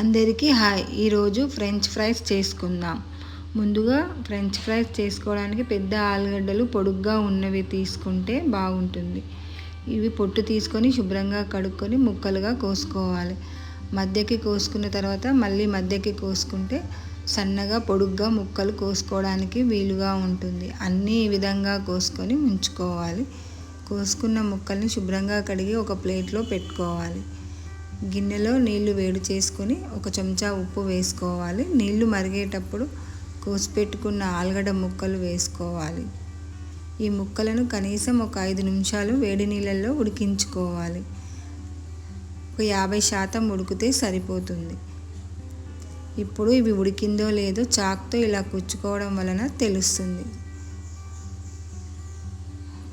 అందరికీ హాయ్. ఈరోజు French fries చేసుకుందాం. ముందుగా ఫ్రెంచ్ ఫ్రైస్ చేసుకోవడానికి పెద్ద ఆలుగడ్డలు పొడుగ్గా ఉన్నవి తీసుకుంటే బాగుంటుంది. ఇవి పొట్టు తీసుకొని శుభ్రంగా కడుక్కొని ముక్కలుగా కోసుకోవాలి. మధ్యకి కోసుకున్న తర్వాత మళ్ళీ మధ్యకి కోసుకుంటే సన్నగా పొడుగ్గా ముక్కలు కోసుకోవడానికి వీలుగా ఉంటుంది. అన్నీ ఈ విధంగా కోసుకొని ఉంచుకోవాలి కోసుకున్న ముక్కల్ని శుభ్రంగా కడిగి ఒక ప్లేట్లో పెట్టుకోవాలి. గిన్నెలో నీళ్ళు వేడి చేసుకొని ఒక చెంచా ఉప్పు వేసుకోవాలి. నీళ్ళు మరిగేటప్పుడు కోసి పెట్టుకున్న ఆలుగడ్డ ముక్కలు వేసుకోవాలి. ఈ ముక్కలను కనీసం ఒక ఐదు నిమిషాలు వేడి నీళ్ళల్లో ఉడికించుకోవాలి. ఒక యాభై శాతం ఉడికితే సరిపోతుంది. ఇప్పుడు ఇవి ఉడికిందో లేదో చాక్తో ఇలా కుచ్చుకోవడం వలన తెలుస్తుంది.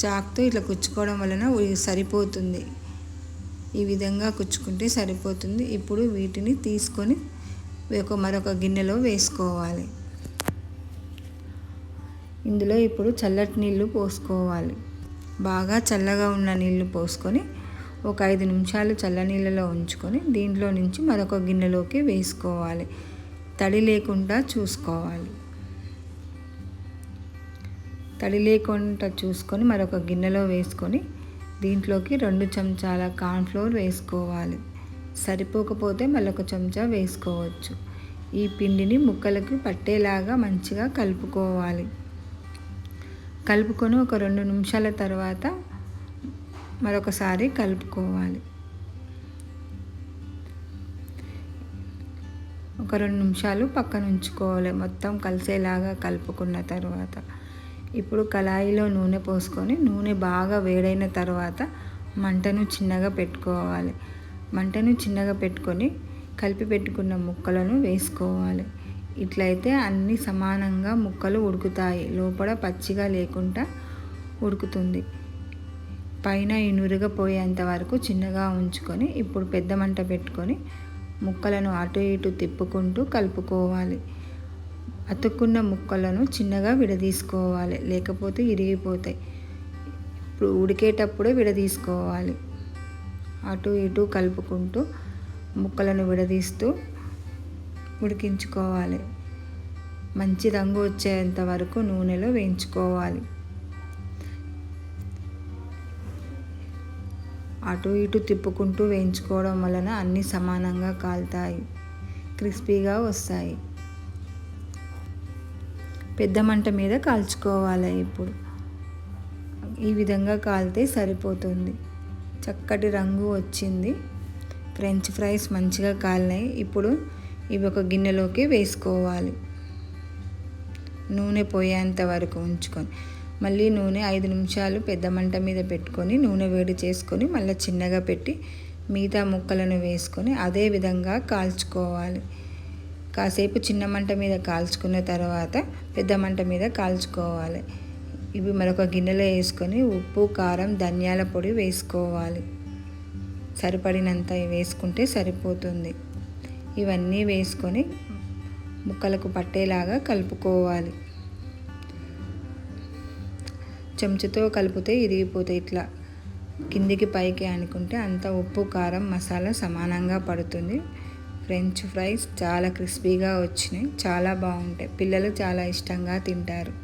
చాక్తో ఇట్లా కుచ్చుకోవడం వలన సరిపోతుంది. ఈ విధంగా కుచ్చుకుంటే సరిపోతుంది. ఇప్పుడు వీటిని తీసుకొని ఒక మరొక గిన్నెలో వేసుకోవాలి. ఇందులో ఇప్పుడు చల్లటి నీళ్ళు పోసుకోవాలి. బాగా చల్లగా ఉన్న నీళ్ళు పోసుకొని ఒక ఐదు నిమిషాలు చల్ల నీళ్ళలో ఉంచుకొని దీంట్లో నుంచి మరొక గిన్నెలోకి వేసుకోవాలి. తడి లేకుండా చూసుకోవాలి. తడి లేకుండా చూసుకొని మరొక గిన్నెలో వేసుకొని దీంట్లోకి రెండు చెంచాల కార్న్ఫ్లోర్ వేసుకోవాలి. సరిపోకపోతే మళ్ళొక చెంచా వేసుకోవచ్చు. ఈ పిండిని ముక్కలకి పట్టేలాగా మంచిగా కలుపుకోవాలి. కలుపుకొని ఒక రెండు నిమిషాల తర్వాత మరొకసారి కలుపుకోవాలి. ఒక రెండు నిమిషాలు పక్కన ఉంచుకోవాలి మొత్తం కలిసేలాగా కలుపుకున్న తర్వాత ఇప్పుడు కళాయిలో నూనె పోసుకొని నూనె బాగా వేడైన తర్వాత మంటను చిన్నగా పెట్టుకోవాలి. మంటను చిన్నగా పెట్టుకొని కలిపి పెట్టుకున్న ముక్కలను వేసుకోవాలి. ఇట్లయితే అన్నీ సమానంగా ముక్కలు ఉడుకుతాయి. లోపల పచ్చిగా లేకుండా ఉడుకుతుంది. పైన ఇనురుగా పోయేంత వరకు చిన్నగా ఉంచుకొని ఇప్పుడు పెద్ద మంట పెట్టుకొని ముక్కలను అటు ఇటు తిప్పుకుంటూ కలుపుకోవాలి. అతుక్కున్న ముక్కలను చిన్నగా విడదీసుకోవాలి. లేకపోతే ఇరిగిపోతాయి. ఇప్పుడు ఉడికేటప్పుడే విడదీసుకోవాలి. అటు ఇటు కలుపుకుంటూ ముక్కలను విడదీస్తూ ఉడికించుకోవాలి. మంచి రంగు వచ్చేంత వరకు నూనెలో వేయించుకోవాలి. అటు ఇటు తిప్పుకుంటూ వేయించుకోవడం వలన అన్నీ సమానంగా కాలుతాయి. క్రిస్పీగా వస్తాయి. పెద్ద మంట మీద కాల్చుకోవాలి ఇప్పుడు. ఈ విధంగా కాలితే సరిపోతుంది. చక్కటి రంగు వచ్చింది. ఫ్రెంచ్ ఫ్రైస్ మంచిగా కాలినాయి. ఇప్పుడు ఇవి ఒక గిన్నెలోకి వేసుకోవాలి. నూనె పోయేంత వరకు ఉంచుకొని మళ్ళీ నూనె ఐదు నిమిషాలు పెద్ద మంట మీద పెట్టుకొని నూనె వేడి చేసుకొని మళ్ళీ చిన్నగా పెట్టి మిగతా ముక్కలను వేసుకొని అదే విధంగా కాల్చుకోవాలి. కాసేపు చిన్న మంట మీద కాల్చుకున్న తర్వాత పెద్ద మంట మీద కాల్చుకోవాలి. ఇవి మరొక గిన్నెలో వేసుకొని ఉప్పు కారం ధనియాల పొడి వేసుకోవాలి. సరిపడినంత వేసుకుంటే సరిపోతుంది. ఇవన్నీ వేసుకొని ముక్కలకు పట్టేలాగా కలుపుకోవాలి. చెంచుతో కలిపితే ఇరిగిపోతాయి ఇట్లా. కిందికి పైకి అనుకుంటే అంత ఉప్పు కారం మసాలా సమానంగా పడుతుంది. ఫ్రెంచ్ ఫ్రైస్ చాలా క్రిస్పీగా వచ్చినాయి చాలా బాగుంటాయి. పిల్లలు చాలా ఇష్టంగా తింటారు.